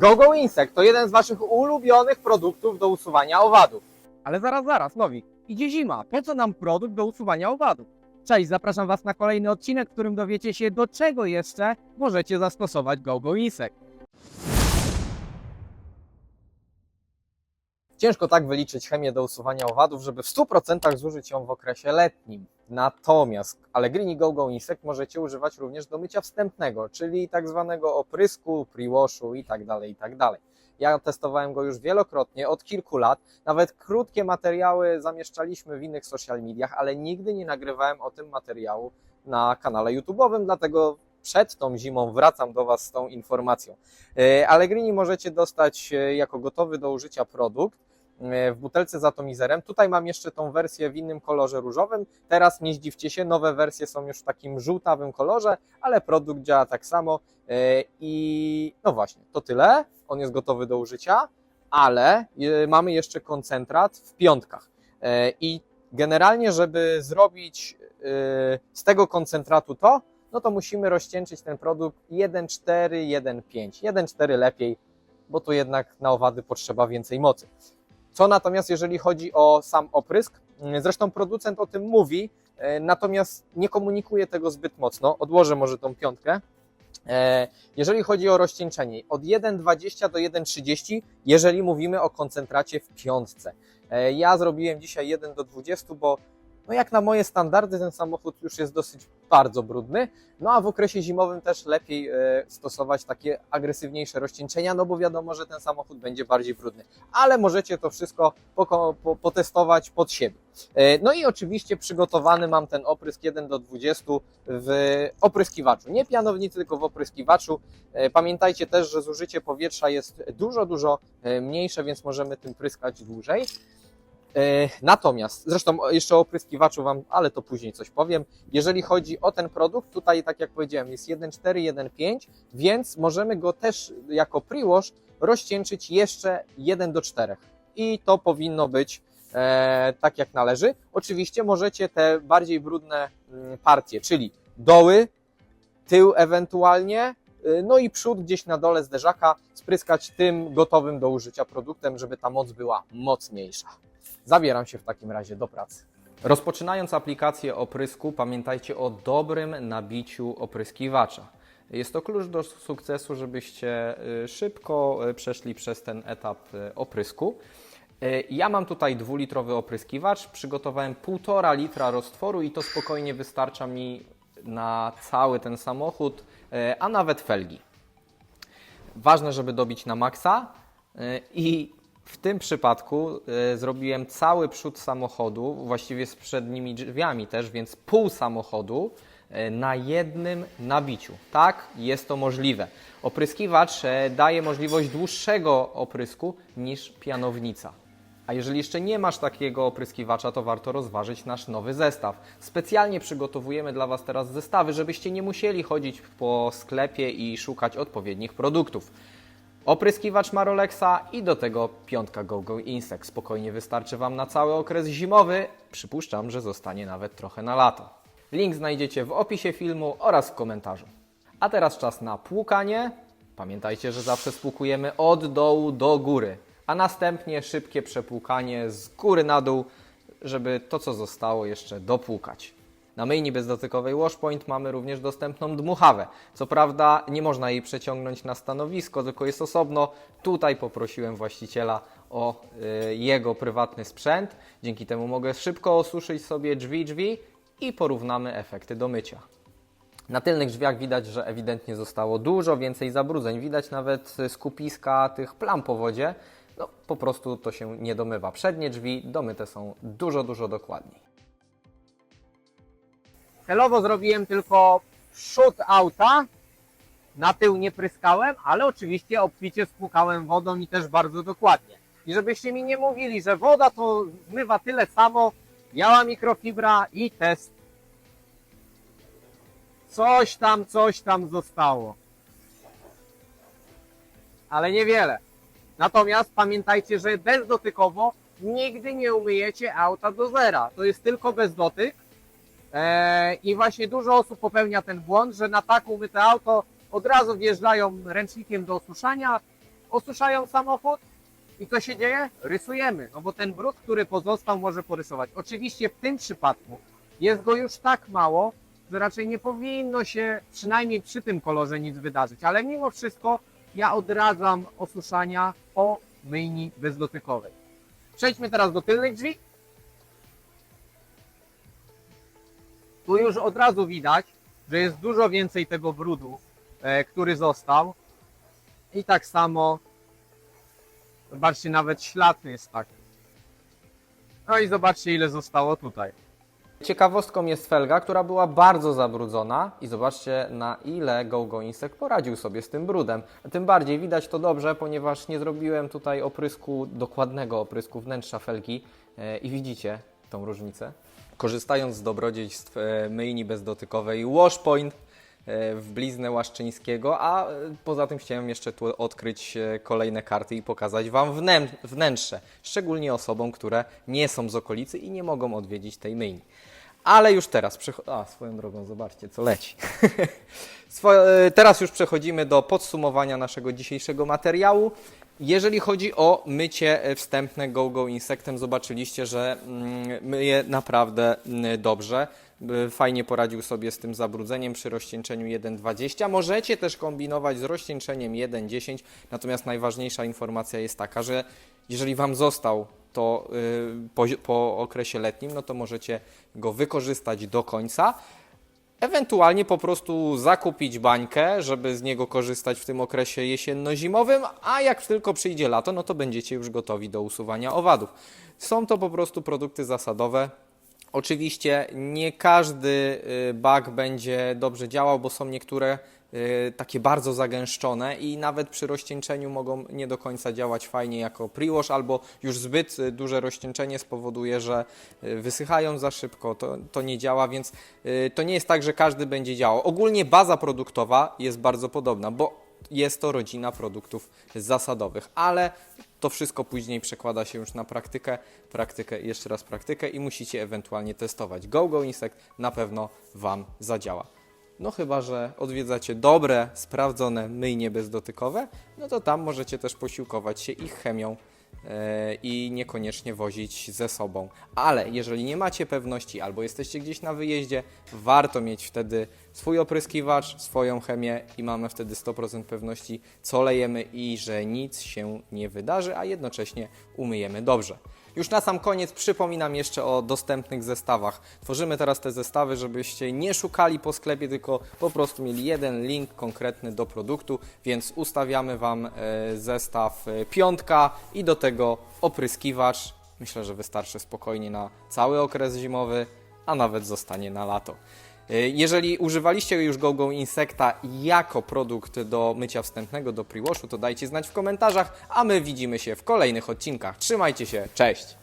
GoGo Insect to jeden z Waszych ulubionych produktów do usuwania owadów. Ale zaraz, zaraz, Nowik. Idzie zima. Po co nam produkt do usuwania owadów? Cześć, zapraszam Was na kolejny odcinek, w którym dowiecie się, do czego jeszcze możecie zastosować GoGo Insect. Ciężko tak wyliczyć chemię do usuwania owadów, żeby w 100% zużyć ją w okresie letnim. Natomiast Allegrini GoGo Insect możecie używać również do mycia wstępnego, czyli tak zwanego oprysku, pre-washu i tak dalej, i tak. Ja testowałem go już wielokrotnie, od kilku lat. Nawet krótkie materiały zamieszczaliśmy w innych social mediach, ale nigdy nie nagrywałem o tym materiału na kanale YouTube'owym, dlatego przed tą zimą wracam do Was z tą informacją. E, Allegrini możecie dostać e, jako gotowy do użycia produkt e, w butelce z atomizerem. Tutaj mam jeszcze tą wersję w innym kolorze różowym. Teraz nie zdziwcie się, nowe wersje są już w takim żółtawym kolorze, ale produkt działa tak samo. I no właśnie, to tyle. On jest gotowy do użycia, ale mamy jeszcze koncentrat w piątkach. I generalnie, żeby zrobić z tego koncentratu to, no to musimy rozcieńczyć ten produkt 1,4, 1,5. 1,4 lepiej, bo tu jednak na owady potrzeba więcej mocy. Co natomiast jeżeli chodzi o sam oprysk, mm, zresztą producent o tym mówi, e, natomiast nie komunikuje tego zbyt mocno. Odłożę może tą piątkę. E, Jeżeli chodzi o rozcieńczenie, od 1,20 do 1,30, jeżeli mówimy o koncentracie w piątce. E, Ja zrobiłem dzisiaj 1 do 20, bo no jak na moje standardy ten samochód już jest dosyć bardzo brudny, no a w okresie zimowym też lepiej e, stosować takie agresywniejsze rozcieńczenia, no bo wiadomo, że ten samochód będzie bardziej brudny. Ale możecie to wszystko potestować pod siebie. E, No i oczywiście przygotowany mam ten oprysk 1 do 20 w opryskiwaczu. Nie pianownicy, tylko w opryskiwaczu. E, Pamiętajcie też, że zużycie powietrza jest dużo, dużo mniejsze, więc możemy tym pryskać dłużej. E, Natomiast, zresztą jeszcze o opryskiwaczu Wam, ale to później coś powiem. Jeżeli chodzi o ten produkt, tutaj tak jak powiedziałem, jest 1,4, 1,5, więc możemy go też jako pre-wash rozcieńczyć jeszcze 1 do 4. I to powinno być e, tak jak należy. Oczywiście możecie te bardziej brudne mm, partie, czyli doły, tył ewentualnie, y, no i przód gdzieś na dole zderzaka spryskać tym gotowym do użycia produktem, żeby ta moc była mocniejsza. Zabieram się w takim razie do pracy. Rozpoczynając aplikację oprysku, pamiętajcie o dobrym nabiciu opryskiwacza. Jest to klucz do sukcesu, żebyście y, szybko y, przeszli przez ten etap y, oprysku. Ja mam tutaj dwulitrowy opryskiwacz, przygotowałem 1,5 litra roztworu i to spokojnie wystarcza mi na cały ten samochód, a nawet felgi. Ważne, żeby dobić na maksa i w tym przypadku y, zrobiłem cały przód samochodu, właściwie z przednimi drzwiami też, więc pół samochodu y, na jednym nabiciu. Tak, jest to możliwe. Opryskiwacz y, daje możliwość dłuższego oprysku niż pianownica. A jeżeli jeszcze nie masz takiego opryskiwacza, to warto rozważyć nasz nowy zestaw. Specjalnie przygotowujemy dla Was teraz zestawy, żebyście nie musieli chodzić po sklepie i szukać odpowiednich produktów. Opryskiwacz Marolexa i do tego piątka GoGo Insect. Spokojnie wystarczy Wam na cały okres zimowy. Przypuszczam, że zostanie nawet trochę na lato. Link znajdziecie w opisie filmu oraz w komentarzu. A teraz czas na płukanie. Pamiętajcie, że zawsze spłukujemy od dołu do góry, a następnie szybkie przepłukanie z góry na dół, żeby to, co zostało, jeszcze dopłukać. Na myjni bezdotykowej Washpoint mamy również dostępną dmuchawę. Co prawda nie można jej przeciągnąć na stanowisko, tylko jest osobno. Tutaj poprosiłem właściciela o y, jego prywatny sprzęt. Dzięki temu mogę szybko osuszyć sobie drzwi drzwi i porównamy efekty do mycia. Na tylnych drzwiach widać, że ewidentnie zostało dużo więcej zabrudzeń. Widać nawet skupiska tych plam po wodzie. No, po prostu to się nie domywa. Przednie drzwi domyte są dużo, dużo dokładniej. Celowo zrobiłem tylko przód auta, na tył nie pryskałem, ale oczywiście obficie spłukałem wodą i też bardzo dokładnie. I żebyście mi nie mówili, że woda to zmywa tyle samo, biała mikrofibra i test. Coś tam, coś tam zostało. Ale niewiele. Natomiast pamiętajcie, że bezdotykowo nigdy nie umyjecie auta do zera. To jest tylko bezdotyk. Eee, I właśnie dużo osób popełnia ten błąd, że na tak umyte auto od razu wjeżdżają ręcznikiem do osuszania osuszają samochód i co się dzieje? Rysujemy, no bo ten brud, który pozostał, może porysować. Oczywiście w tym przypadku jest go już tak mało, że raczej nie powinno się przynajmniej przy tym kolorze nic wydarzyć, ale mimo wszystko ja odradzam osuszania po myjni bezdotykowej. Przejdźmy teraz do tylnych drzwi. Tu już od razu widać, że jest dużo więcej tego brudu, e, który został. I tak samo, zobaczcie, nawet ślad jest taki. No i zobaczcie, ile zostało tutaj. Ciekawostką jest felga, która była bardzo zabrudzona i zobaczcie na ile GoGo Insect poradził sobie z tym brudem. Tym bardziej widać to dobrze, ponieważ nie zrobiłem tutaj oprysku, dokładnego oprysku wnętrza felgi e, i widzicie tą różnicę. Korzystając z dobrodziejstw e, myjni bezdotykowej Washpoint e, w bliznę Łaszczyńskiego, a e, poza tym chciałem jeszcze tu odkryć kolejne karty i pokazać Wam wnę- wnętrze, szczególnie osobom, które nie są z okolicy i nie mogą odwiedzić tej myjni. Ale już teraz, a swoją drogą, zobaczcie co leci. Teraz już przechodzimy do podsumowania naszego dzisiejszego materiału. Jeżeli chodzi o mycie e, wstępne GoGo Insectem, zobaczyliście, że mm, myje naprawdę mm, dobrze. Fajnie poradził sobie z tym zabrudzeniem przy rozcieńczeniu 1.20. Możecie też kombinować z rozcieńczeniem 1.10, natomiast najważniejsza informacja jest taka, że jeżeli Wam został to y, po, po okresie letnim, no to możecie go wykorzystać do końca. Ewentualnie po prostu zakupić bańkę, żeby z niego korzystać w tym okresie jesienno-zimowym, a jak tylko przyjdzie lato, no to będziecie już gotowi do usuwania owadów. Są to po prostu produkty zasadowe. Oczywiście nie każdy y, bag będzie dobrze działał, bo są niektóre takie bardzo zagęszczone i nawet przy rozcieńczeniu mogą nie do końca działać fajnie jako pre-wash, albo już zbyt y, duże rozcieńczenie spowoduje, że y, wysychają za szybko, to, to nie działa, więc y, to nie jest tak, że każdy będzie działał. Ogólnie baza produktowa jest bardzo podobna, bo jest to rodzina produktów zasadowych, ale to wszystko później przekłada się już na praktykę, praktykę jeszcze raz praktykę i musicie ewentualnie testować. GoGo Insect na pewno Wam zadziała. No chyba, że odwiedzacie dobre, sprawdzone myjnie bezdotykowe, no to tam możecie też posiłkować się ich chemią e, i niekoniecznie wozić ze sobą. Ale jeżeli nie macie pewności albo jesteście gdzieś na wyjeździe, warto mieć wtedy swój opryskiwacz, swoją chemię i mamy wtedy 100% pewności, co lejemy i że nic się nie wydarzy, a jednocześnie umyjemy dobrze. Już na sam koniec przypominam jeszcze o dostępnych zestawach. Tworzymy teraz te zestawy, żebyście nie szukali po sklepie, tylko po prostu mieli jeden link konkretny do produktu, więc ustawiamy Wam e, zestaw e, piątka i do tego opryskiwacz. Myślę, że wystarczy spokojnie na cały okres zimowy, a nawet zostanie na lato. E, Jeżeli używaliście już GoGo Insecta jako produkt do mycia wstępnego, do pre-washu, to dajcie znać w komentarzach, a my widzimy się w kolejnych odcinkach. Trzymajcie się, cześć!